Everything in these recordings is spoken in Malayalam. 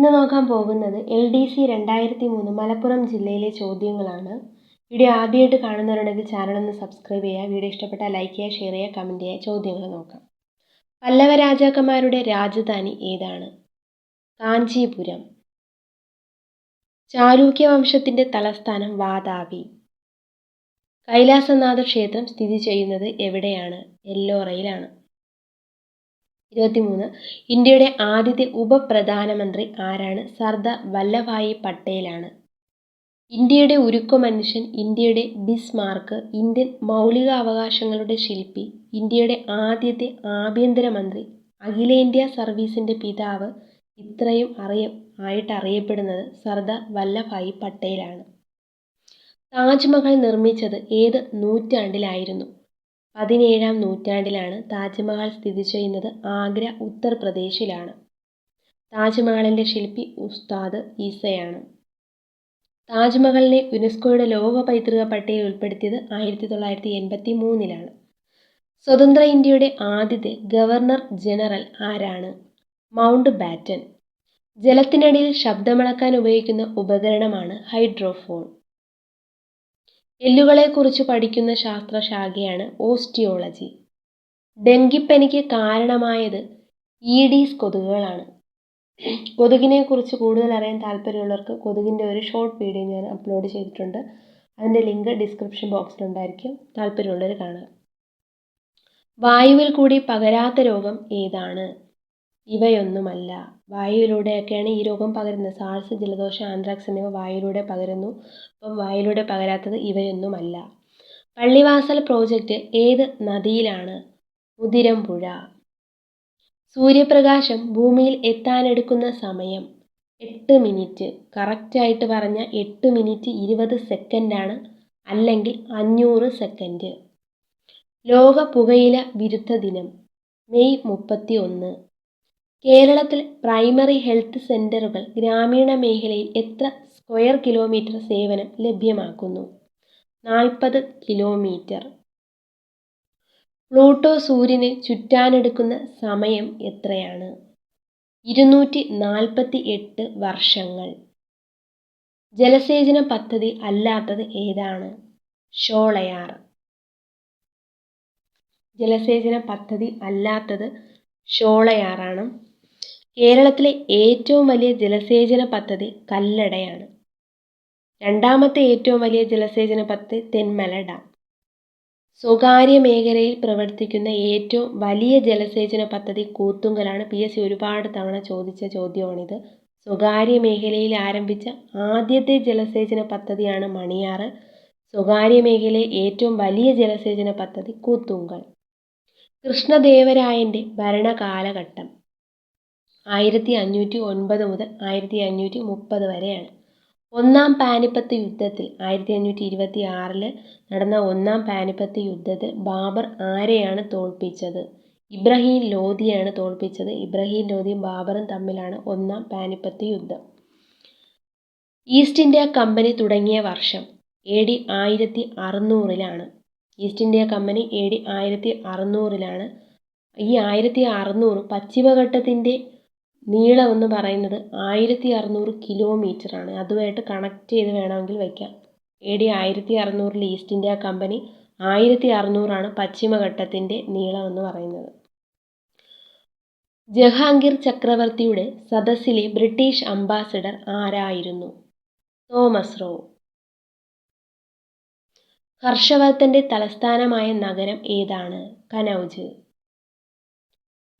ഇന്ന് നോക്കാൻ പോകുന്നത് എൽ ഡി സി രണ്ടായിരത്തി മൂന്ന് മലപ്പുറം ജില്ലയിലെ ചോദ്യങ്ങളാണ്. വീഡിയോ ആദ്യമായിട്ട് കാണുന്നവരുണ്ടെങ്കിൽ ചാനൽ ഒന്ന് സബ്സ്ക്രൈബ് ചെയ്യുക. വീഡിയോ ഇഷ്ടപ്പെട്ടാൽ ലൈക്ക് ചെയ്യുക ഷെയർ ചെയ്യുക കമന്റ് ചെയ്യുക. ചോദ്യങ്ങൾ നോക്കാം. പല്ലവ രാജാക്കന്മാരുടെ രാജധാനി ഏതാണ്? കാഞ്ചീപുരം. ചാലൂക്യ വംശത്തിന്റെ തലസ്ഥാനം വാതാപി കൈലാസനാഥ ക്ഷേത്രം സ്ഥിതി ചെയ്യുന്നത് എവിടെയാണ്? എല്ലോറയിലാണ്. ഇരുപത്തിമൂന്ന്. ഇന്ത്യയുടെ ആദ്യത്തെ ഉപപ്രധാനമന്ത്രി ആരാണ്? സർദാർ വല്ലഭായി പട്ടേലാണ്. ഇന്ത്യയുടെ ഉരുക്ക മനുഷ്യൻ ഇന്ത്യയുടെ ബിസ്മാർക്ക് ഇന്ത്യൻ മൗലികാവകാശങ്ങളുടെ ശില്പി ഇന്ത്യയുടെ ആദ്യത്തെ ആഭ്യന്തരമന്ത്രി അഖിലേന്ത്യാ സർവീസിന്റെ പിതാവ് ഇത്രയും അറിയ ആയിട്ട് അറിയപ്പെടുന്നത് സർദാർ വല്ലഭായി പട്ടേലാണ്. താജ്മഹൽ നിർമ്മിച്ചത് ഏത് നൂറ്റാണ്ടിലായിരുന്നു? പതിനേഴാം നൂറ്റാണ്ടിലാണ് താജ്മഹൽ സ്ഥിതി ചെയ്യുന്നത് ആഗ്ര ഉത്തർപ്രദേശിലാണ്. താജ്മഹലിന്റെ ശില്പി ഉസ്താദ് ഈസയാണ്. താജ്മഹലിനെ യുനെസ്കോയുടെ ലോക പൈതൃക പട്ടികയിൽ ഉൾപ്പെടുത്തിയത് ആയിരത്തി തൊള്ളായിരത്തി എൺപത്തി മൂന്നിലാണ് സ്വതന്ത്ര ഇന്ത്യയുടെ ആദ്യത്തെ ഗവർണർ ജനറൽ ആരാണ്? Mountbatten. ജലത്തിനടിയിൽ ശബ്ദമളക്കാൻ ഉപയോഗിക്കുന്ന ഉപകരണമാണ് ഹൈഡ്രോഫോൺ. എല്ലുകളെക്കുറിച്ച് പഠിക്കുന്ന ശാസ്ത്രശാഖയാണ് ഓസ്റ്റിയോളജി. ഡെങ്കിപ്പനിക്ക് കാരണമായത് ഈഡീസ് കൊതുകുകളാണ്. കൊതുകിനെക്കുറിച്ച് കൂടുതൽ അറിയാൻ താല്പര്യമുള്ളവർക്ക് കൊതുകിന്റെ ഒരു ഷോർട്ട് വീഡിയോ ഞാൻ അപ്ലോഡ് ചെയ്തിട്ടുണ്ട്. അതിന്റെ ലിങ്ക് ഡിസ്ക്രിപ്ഷൻ ബോക്സിലുണ്ടായിരിക്കും താല്പര്യമുള്ളവർ കാണുക. വായുവിൽ കൂടി പകരാത്ത രോഗം ഏതാണ്? ഇവയൊന്നുമല്ല. വായുവിലൂടെയൊക്കെയാണ് ഈ രോഗം പകരുന്നത്. സാൾസ് ജലദോഷം ആന്ത്രാക്സ് എന്നിവ വായുവിലൂടെ പകരുന്നു. അപ്പം വായുവിലൂടെ പകരാത്തത് ഇവയൊന്നുമല്ല. പള്ളിവാസൽ പ്രോജക്റ്റ് ഏത് നദിയിലാണ്? മുതിരമ്പുഴ സൂര്യപ്രകാശം ഭൂമിയിൽ എത്താനെടുക്കുന്ന സമയം എട്ട് മിനിറ്റ്. കറക്റ്റായിട്ട് പറഞ്ഞാൽ എട്ട് മിനിറ്റ് ഇരുപത് സെക്കൻഡാണ് അല്ലെങ്കിൽ അഞ്ഞൂറ് സെക്കൻഡ്. ലോക പുകയില വിരുദ്ധ ദിനം മെയ് മുപ്പത്തി ഒന്ന് കേരളത്തിൽ പ്രൈമറി ഹെൽത്ത് സെന്ററുകൾ ഗ്രാമീണ മേഖലയിൽ എത്ര സ്ക്വയർ കിലോമീറ്റർ സേവനം ലഭ്യമാക്കുന്നു? നാൽപ്പത് കിലോമീറ്റർ പ്ലൂട്ടോ സൂര്യനെ ചുറ്റാനെടുക്കുന്ന സമയം എത്രയാണ്? ഇരുന്നൂറ്റി നാൽപ്പത്തി എട്ട് വർഷങ്ങൾ. ജലസേചന പദ്ധതി അല്ലാത്തത് ഏതാണ്? ഷോളയാർ. ജലസേചന പദ്ധതി അല്ലാത്തത് ഷോളയാറാണ്. കേരളത്തിലെ ഏറ്റവും വലിയ ജലസേചന പദ്ധതി കല്ലടയാണ്. രണ്ടാമത്തെ ഏറ്റവും വലിയ ജലസേചന പദ്ധതി തെന്മല ഡാം. സ്വകാര്യ മേഖലയിൽ പ്രവർത്തിക്കുന്ന ഏറ്റവും വലിയ ജലസേചന പദ്ധതി കൂത്തുങ്കലാണ്. പി എസ് സി ഒരുപാട് തവണ ചോദിച്ച ചോദ്യമാണിത്. സ്വകാര്യ മേഖലയിൽ ആരംഭിച്ച ആദ്യത്തെ ജലസേചന പദ്ധതിയാണ് മണിയാറ്. സ്വകാര്യ മേഖലയിലെ ഏറ്റവും വലിയ ജലസേചന പദ്ധതി കൂത്തുങ്കൽ. കൃഷ്ണദേവരായന്റെ ഭരണകാലഘട്ടം. ആയിരത്തി അഞ്ഞൂറ്റി ഒൻപത് മുതൽ ആയിരത്തി അഞ്ഞൂറ്റി മുപ്പത് വരെയാണ്. ഒന്നാം പാനിപ്പത്ത് യുദ്ധത്തിൽ ആയിരത്തി അഞ്ഞൂറ്റി ഇരുപത്തി ആറിൽ നടന്ന ഒന്നാം പാനിപ്പത്ത് യുദ്ധത്തിൽ ബാബർ ആരെയാണ് തോൽപ്പിച്ചത്? ഇബ്രാഹിം ലോധിയാണ് തോൽപ്പിച്ചത്. ഇബ്രാഹിം ലോധിയും ബാബറും തമ്മിലാണ് ഒന്നാം പാനിപ്പത്ത് യുദ്ധം. ഈസ്റ്റ് ഇന്ത്യ കമ്പനി തുടങ്ങിയ വർഷം എ ഡി ആയിരത്തി അറുന്നൂറിലാണ് East India Company A D ആയിരത്തി അറുന്നൂറിലാണ് ഈ ആയിരത്തി അറുന്നൂറ് പശ്ചിമഘട്ടത്തിന്റെ നീളം എന്ന് പറയുന്നത് ആയിരത്തി കിലോമീറ്റർ ആണ്. അതുമായിട്ട് കണക്ട് ചെയ്ത് വേണമെങ്കിൽ വയ്ക്കാം എ ഡി ആയിരത്തി അറുന്നൂറിൽ ഈസ്റ്റ് ഇന്ത്യ കമ്പനി ആയിരത്തി അറുന്നൂറാണ് പശ്ചിമഘട്ടത്തിന്റെ നീളം എന്ന് പറയുന്നത്. ജഹാംഗീർ ചക്രവർത്തിയുടെ സദസ്സിലെ ബ്രിട്ടീഷ് അംബാസിഡർ ആരായിരുന്നു? Thomas Roe. ഹർഷവർദ്ധന്റെ തലസ്ഥാനമായ നഗരം ഏതാണ്? കനൗജ്.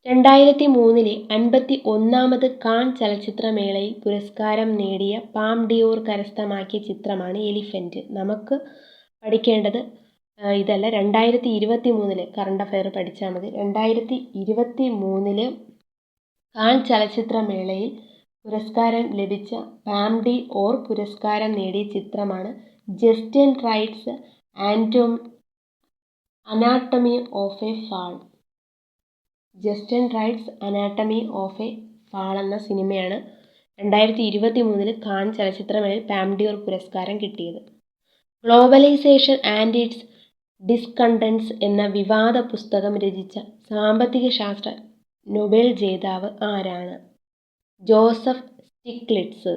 രണ്ടായിരത്തി മൂന്നിലെ അൻപത്തി ഒന്നാമത് കാൺ ചലച്ചിത്രമേളയിൽ പുരസ്കാരം നേടിയ പാം ഡിയോർ കരസ്ഥമാക്കിയ ചിത്രമാണ് എലിഫന്റ് നമുക്ക് പഠിക്കേണ്ടത് ഇതല്ല രണ്ടായിരത്തി ഇരുപത്തി മൂന്നിൽ കറണ്ട് അഫയർ പഠിച്ചാൽ മതി. രണ്ടായിരത്തി ഇരുപത്തി മൂന്നിൽ കാൺ ചലച്ചിത്രമേളയിൽ പുരസ്കാരം ലഭിച്ച പാം ഡി ഓർ പുരസ്കാരം നേടിയ ചിത്രമാണ് Justin Wright's ആന്റോം Anatomy of a Fall. Justin Wright's Anatomy of a Fall എന്ന സിനിമയാണ് രണ്ടായിരത്തി ഇരുപത്തി മൂന്നിൽ കാൺ ചലച്ചിത്രമേൽ പാംഡിയോർ പുരസ്കാരം കിട്ടിയത്. ഗ്ലോബലൈസേഷൻ ആൻഡ് ഇറ്റ്സ് ഡിസ്കണ്ടൻസ് എന്ന വിവാദ പുസ്തകം രചിച്ച സാമ്പത്തിക ശാസ്ത്ര നൊബേൽ ജേതാവ് ആരാണ്? ജോസഫ് സ്റ്റിഗ്ലിറ്റ്സ്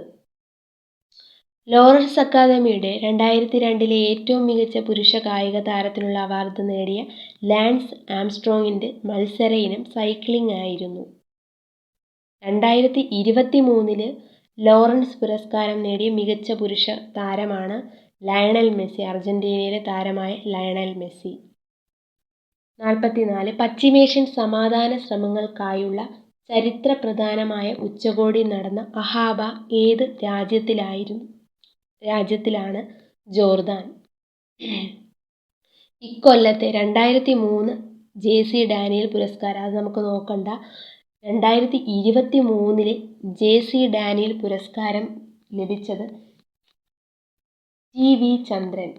ലോറൻസ് അക്കാദമിയുടെ രണ്ടായിരത്തി രണ്ടിലെ ഏറ്റവും മികച്ച പുരുഷ കായിക താരത്തിനുള്ള അവാർഡ് നേടിയ ലാൻസ് ആംസ്ട്രോങ്ങിന്റെ മത്സര ഇനം സൈക്ലിംഗ് ആയിരുന്നു. രണ്ടായിരത്തി ഇരുപത്തി മൂന്നിൽ ലോറൻസ് പുരസ്കാരം നേടിയ മികച്ച പുരുഷ താരമാണ് ലയണൽ മെസ്സി അർജന്റീനയിലെ താരമായ ലയണൽ മെസ്സി. നാൽപ്പത്തിനാല് പശ്ചിമേഷ്യൻ സമാധാന ശ്രമങ്ങൾക്കായുള്ള ചരിത്ര പ്രധാനമായ ഉച്ചകോടി നടന്ന അഹാബ ഏത് രാജ്യത്തിലായിരുന്നു? രാജ്യത്തിലാണ് ജോർദാൻ. ഇക്കൊല്ലത്തെ രണ്ടായിരത്തി മൂന്ന് ജെ സി ഡാനിയൽ പുരസ്കാരം അത് നമുക്ക് നോക്കണ്ട. രണ്ടായിരത്തി ഇരുപത്തി മൂന്നിൽ ജെ സി ഡാനിയൽ പുരസ്കാരം ലഭിച്ചത് T V Chandran.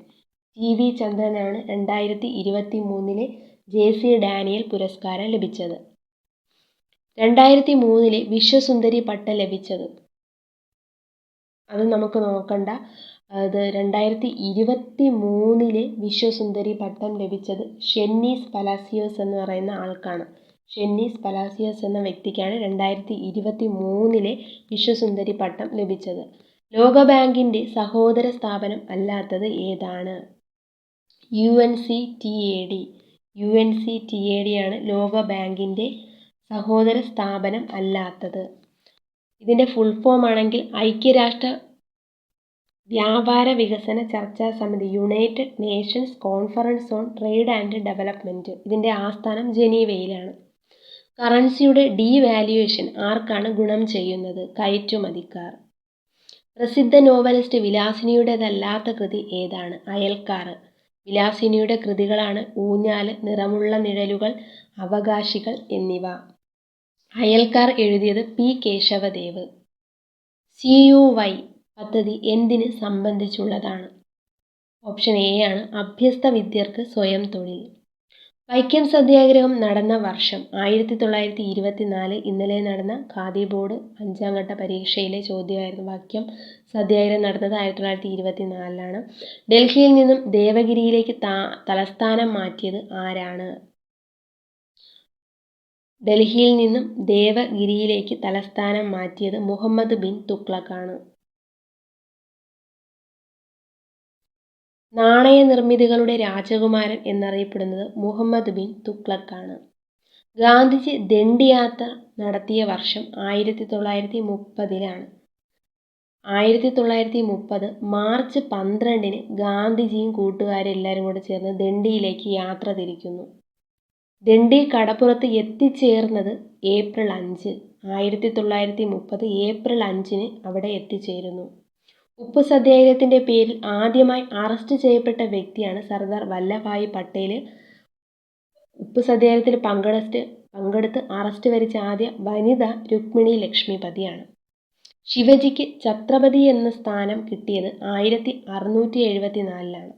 T V ചന്ദ്രനാണ് രണ്ടായിരത്തി ഇരുപത്തി മൂന്നിലെ ജെ സി ഡാനിയൽ പുരസ്കാരം ലഭിച്ചത്. രണ്ടായിരത്തി മൂന്നിലെ വിശ്വസുന്ദരി പട്ടം ലഭിച്ചത് അത് നമുക്ക് നോക്കണ്ട. അത് രണ്ടായിരത്തി ഇരുപത്തി മൂന്നിലെ വിശ്വസുന്ദരി പട്ടം ലഭിച്ചത് ഷെന്നീസ് പലാസിയോസ് എന്ന് പറയുന്ന ആൾക്കാണ്. ഷെന്നീസ് പലാസിയോസ് എന്ന വ്യക്തിക്കാണ് രണ്ടായിരത്തി ഇരുപത്തി മൂന്നിലെ വിശ്വസുന്ദരി പട്ടം ലഭിച്ചത്. ലോകബാങ്കിന്റെ സഹോദര സ്ഥാപനം അല്ലാത്തത് ഏതാണ്? U N C T A D U N C T A D ആണ് ലോകബാങ്കിന്റെ സഹോദര സ്ഥാപനം അല്ലാത്തത്. ഇതിന്റെ ഫുൾ ഫോം ആണെങ്കിൽ ഐക്യരാഷ്ട്ര വ്യാപാര വികസന ചർച്ചാ സമിതി United Nations conference on trade and development ഇതിന്റെ ആസ്ഥാനം ജനീവയിലാണ്. കറൻസിയുടെ ഡീവാല്യുവേഷൻ ആർക്കാണ് ഗുണം ചെയ്യുന്നത്? കയറ്റുമതിക്കാർ. പ്രസിദ്ധ നോവലിസ്റ്റ് വിലാസിനിയുടേതല്ലാത്ത കൃതി ഏതാണ്? അയൽക്കാർ. വിലാസിനിയുടെ കൃതികളാണ് ഊഞ്ഞാൽ നിറമുള്ള നിഴലുകൾ അവകാശികൾ എന്നിവ. അയൽക്കാർ എഴുതിയത് P. Keshavadev. C. U. Y. പദ്ധതി എന്തിന് സംബന്ധിച്ചുള്ളതാണ്? ഓപ്ഷൻ എ ആണ് അഭ്യസ്ത വിദ്യർക്ക് സ്വയം തൊഴിൽ. വൈക്കം സത്യാഗ്രഹം നടന്ന വർഷം ആയിരത്തി തൊള്ളായിരത്തി ഇരുപത്തി നാല് ഇന്നലെ നടന്ന ഖാദി ബോർഡ് അഞ്ചാം ഘട്ട പരീക്ഷയിലെ ചോദ്യമായിരുന്നു. വാക്യം സത്യാഗ്രഹം നടന്നത് ആയിരത്തി തൊള്ളായിരത്തി ഇരുപത്തി നാലിലാണ് ഡൽഹിയിൽ നിന്നും ദേവഗിരിയിലേക്ക് തലസ്ഥാനം മാറ്റിയത് ആരാണ്? ഡൽഹിയിൽ നിന്നും ദേവഗിരിയിലേക്ക് തലസ്ഥാനം മാറ്റിയത് മുഹമ്മദ് ബിൻ തുഗ്ലക്കാണ് നാണയ നിർമ്മിതികളുടെ രാജകുമാരൻ എന്നറിയപ്പെടുന്നത് മുഹമ്മദ് ബിൻ തുഗ്ലക്കാണ് ഗാന്ധിജി ദണ്ഡിയാത്ര നടത്തിയ വർഷം ആയിരത്തി തൊള്ളായിരത്തി മുപ്പതിലാണ് ആയിരത്തി തൊള്ളായിരത്തി മുപ്പത് മാർച്ച് പന്ത്രണ്ടിന് ഗാന്ധിജിയും കൂട്ടുകാരെല്ലാവരും കൂടെ ചേർന്ന് ദണ്ഡിയിലേക്ക് യാത്ര തിരിക്കുന്നു. ദണ്ഡി കടപ്പുറത്ത് എത്തിച്ചേർന്നത് ഏപ്രിൽ അഞ്ച്. ആയിരത്തി തൊള്ളായിരത്തി മുപ്പത് ഏപ്രിൽ അഞ്ചിന് അവിടെ എത്തിച്ചേരുന്നു. ഉപ്പ് സത്യാഗ്രഹത്തിന്റെ പേരിൽ ആദ്യമായി അറസ്റ്റ് ചെയ്യപ്പെട്ട വ്യക്തിയാണ് സർദാർ വല്ലഭായ് പട്ടേൽ ഉപ്പ് സത്യാഗ്രഹത്തിൽ പങ്കെടുത്ത് പങ്കെടുത്ത് അറസ്റ്റ് വരിച്ച ആദ്യ വനിത രുക്മിണി ലക്ഷ്മിപതിയാണ്. ശിവജിക്ക് ഛത്രപതി എന്ന സ്ഥാനം കിട്ടിയത് ആയിരത്തി അറുന്നൂറ്റി എഴുപത്തി നാലിലാണ്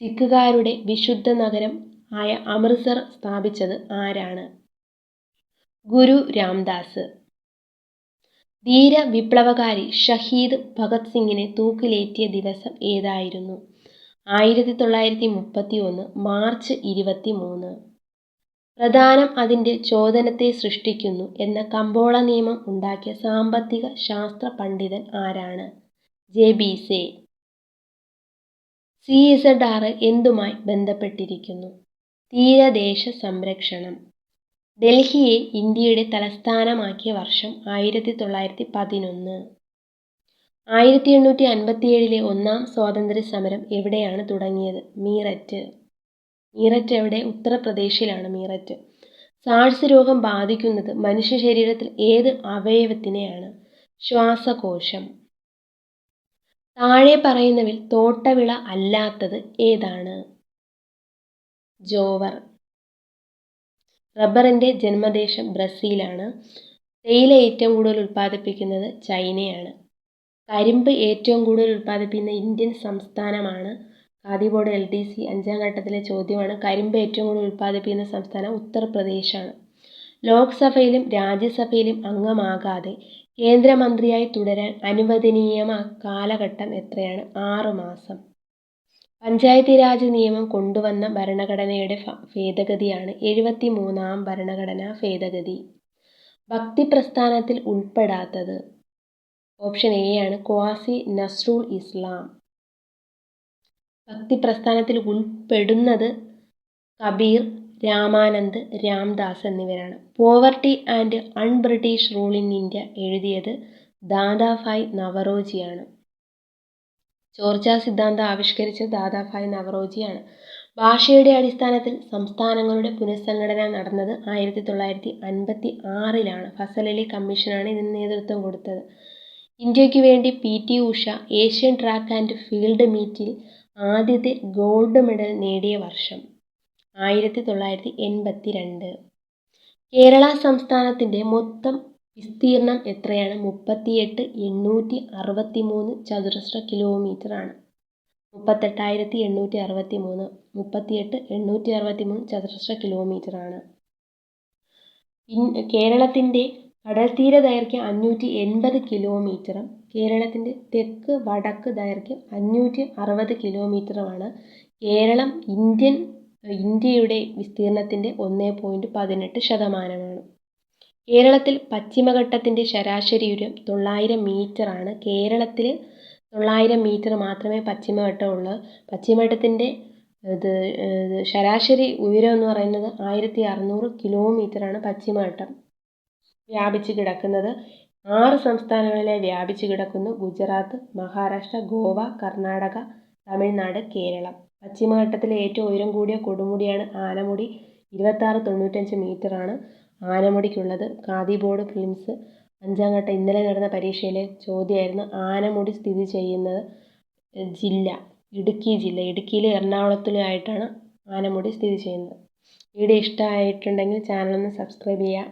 സിഖുകാരുടെ വിശുദ്ധ നഗരം ആയ അമൃത്സർ സ്ഥാപിച്ചത് ആരാണ്? ഗുരു രാംദാസ്. ധീര വിപ്ലവകാരി ഷഹീദ് ഭഗത് സിംഗിനെ തൂക്കിലേറ്റിയ ദിവസം ഏതായിരുന്നു? ആയിരത്തി തൊള്ളായിരത്തി മുപ്പത്തി ഒന്ന് മാർച്ച് ഇരുപത്തി മൂന്ന് പ്രധാനം അതിന്റെ ചോദനത്തെ സൃഷ്ടിക്കുന്നു എന്ന കമ്പോള നിയമം ഉണ്ടാക്കിയ സാമ്പത്തിക ശാസ്ത്ര പണ്ഡിതൻ ആരാണ്? J B Say. C Z R എന്തുമായി ബന്ധപ്പെട്ടിരിക്കുന്നു? തീരദേശ സംരക്ഷണം ഡൽഹിയെ ഇന്ത്യയുടെ തലസ്ഥാനമാക്കിയ വർഷം ആയിരത്തി തൊള്ളായിരത്തി പതിനൊന്ന് ആയിരത്തി എണ്ണൂറ്റി അൻപത്തിയേഴിലെ ഒന്നാം സ്വാതന്ത്ര്യ സമരം എവിടെയാണ് തുടങ്ങിയത്? മീററ്റ്. മീററ്റ് എവിടെ? ഉത്തർപ്രദേശിലാണ് മീററ്റ്. സാഴ്സ് രോഗം ബാധിക്കുന്നത് മനുഷ്യ ശരീരത്തിൽ ഏത് അവയവത്തിനെയാണ്? ശ്വാസകോശം. താഴെ പറയുന്നവിൽ തോട്ടവിള അല്ലാത്തത് ഏതാണ്? റബ്ബറിന്റെ ജന്മദേശം ബ്രസീലാണ്. തേയില ഏറ്റവും കൂടുതൽ ഉൽപ്പാദിപ്പിക്കുന്നത് ചൈനയാണ്. കരിമ്പ് ഏറ്റവും കൂടുതൽ ഉൽപ്പാദിപ്പിക്കുന്ന ഇന്ത്യൻ സംസ്ഥാനമാണ്. Khadi board L D C അഞ്ചാം ഘട്ടത്തിലെ ചോദ്യമാണ്. കരിമ്പ് ഏറ്റവും കൂടുതൽ ഉൽപ്പാദിപ്പിക്കുന്ന സംസ്ഥാനം ഉത്തർപ്രദേശാണ്. ലോക്സഭയിലും രാജ്യസഭയിലും അംഗമാകാതെ കേന്ദ്രമന്ത്രിയായി തുടരാൻ അനുവദനീയമായ കാലഘട്ടം എത്രയാണ്? ആറ് മാസം. പഞ്ചായത്തി രാജ് നിയമം കൊണ്ടുവന്ന ഭരണഘടനയുടെ ഭേദഗതിയാണ് എഴുപത്തി മൂന്നാം ഭരണഘടനാ ഭേദഗതി. ഭക്തി പ്രസ്ഥാനത്തിൽ ഉൾപ്പെടാത്തത്. ഓപ്ഷൻ എ ആണ് ക്വാസി നസ്രുൾ ഇസ്ലാം. ഭക്തി പ്രസ്ഥാനത്തിൽ ഉൾപ്പെടുന്നത് കബീർ രാമാനന്ദ് രാംദാസ് എന്നിവരാണ്. Poverty and un-British rule in India എഴുതിയത് ദാദാഭായ് നവറോജിയാണ്. ചോർച്ചാ സിദ്ധാന്തം ആവിഷ്കരിച്ചത് ദാദാഭായ് നവറോജിയാണ്. ഭാഷയുടെ അടിസ്ഥാനത്തിൽ സംസ്ഥാനങ്ങളുടെ പുനഃസംഘടന നടന്നത് ആയിരത്തി തൊള്ളായിരത്തി അൻപത്തി ആറിലാണ് ഫസലലി കമ്മീഷനാണ് ഇതിന് നേതൃത്വം കൊടുത്തത്. ഇന്ത്യയ്ക്ക് വേണ്ടി P T Usha Asian track and field മീറ്റിൽ ആദ്യത്തെ ഗോൾഡ് മെഡൽ നേടിയ വർഷം ആയിരത്തി തൊള്ളായിരത്തി എൺപത്തി രണ്ട് കേരള സംസ്ഥാനത്തിന്റെ മൊത്തം വിസ്തീർണം എത്രയാണ്? മുപ്പത്തിയെട്ട് എണ്ണൂറ്റി അറുപത്തി മൂന്ന് ചതുരശ്ര കിലോമീറ്റർ ആണ് മുപ്പത്തെട്ടായിരത്തി എണ്ണൂറ്റി അറുപത്തി മൂന്ന് മുപ്പത്തിയെട്ട് എണ്ണൂറ്റി അറുപത്തി മൂന്ന് ചതുരശ്ര കിലോമീറ്റർ ആണ് കേരളത്തിന്റെ കടൽത്തീര ദൈർഘ്യം അഞ്ഞൂറ്റി എൺപത് കിലോമീറ്ററും കേരളത്തിന്റെ തെക്ക് വടക്ക് ദൈർഘ്യം അഞ്ഞൂറ്റി അറുപത് കിലോമീറ്ററുമാണ്. കേരളം ഇന്ത്യൻ ഇന്ത്യയുടെ വിസ്തീർണത്തിന്റെ ഒന്ന് പോയിന്റ് പതിനെട്ട് ശതമാനമാണ്. കേരളത്തിൽ പശ്ചിമഘട്ടത്തിന്റെ ശരാശരി ഉയരം തൊള്ളായിരം മീറ്ററാണ് കേരളത്തിൽ തൊള്ളായിരം മീറ്റർ മാത്രമേ പശ്ചിമഘട്ടം ഉള്ളൂ. പശ്ചിമഘട്ടത്തിന്റെ ഇത് ശരാശരി ഉയരം എന്ന് പറയുന്നത് ആയിരത്തി അറുന്നൂറ് കിലോമീറ്ററാണ് പശ്ചിമഘട്ടം വ്യാപിച്ച് കിടക്കുന്നത്. ആറ് സംസ്ഥാനങ്ങളിലായി വ്യാപിച്ച് കിടക്കുന്നു. ഗുജറാത്ത് മഹാരാഷ്ട്ര ഗോവ കർണാടക തമിഴ്നാട് കേരളം. പശ്ചിമഘട്ടത്തിലെ ഏറ്റവും ഉയരം കൂടിയ കൊടുമുടിയാണ് ആനമുടി. ഇരുപത്താറ് തൊണ്ണൂറ്റഞ്ച് മീറ്ററാണ് ആനമുടിക്കുള്ളത്. ബോർഡ് ഫിലിംസ് അഞ്ചാം ഘട്ടം ഇന്നലെ നടന്ന പരീക്ഷയിലെ ചോദ്യമായിരുന്നു ആനമുടി സ്ഥിതി ചെയ്യുന്നത് ജില്ല ഇടുക്കി ജില്ല. ഇടുക്കിയിലെ എറണാകുളത്തിലും ആയിട്ടാണ് ആനമുടി സ്ഥിതി ചെയ്യുന്നത്. വീഡിയോ ഇഷ്ടമായിട്ടുണ്ടെങ്കിൽ ഒന്ന് സബ്സ്ക്രൈബ് ചെയ്യുക.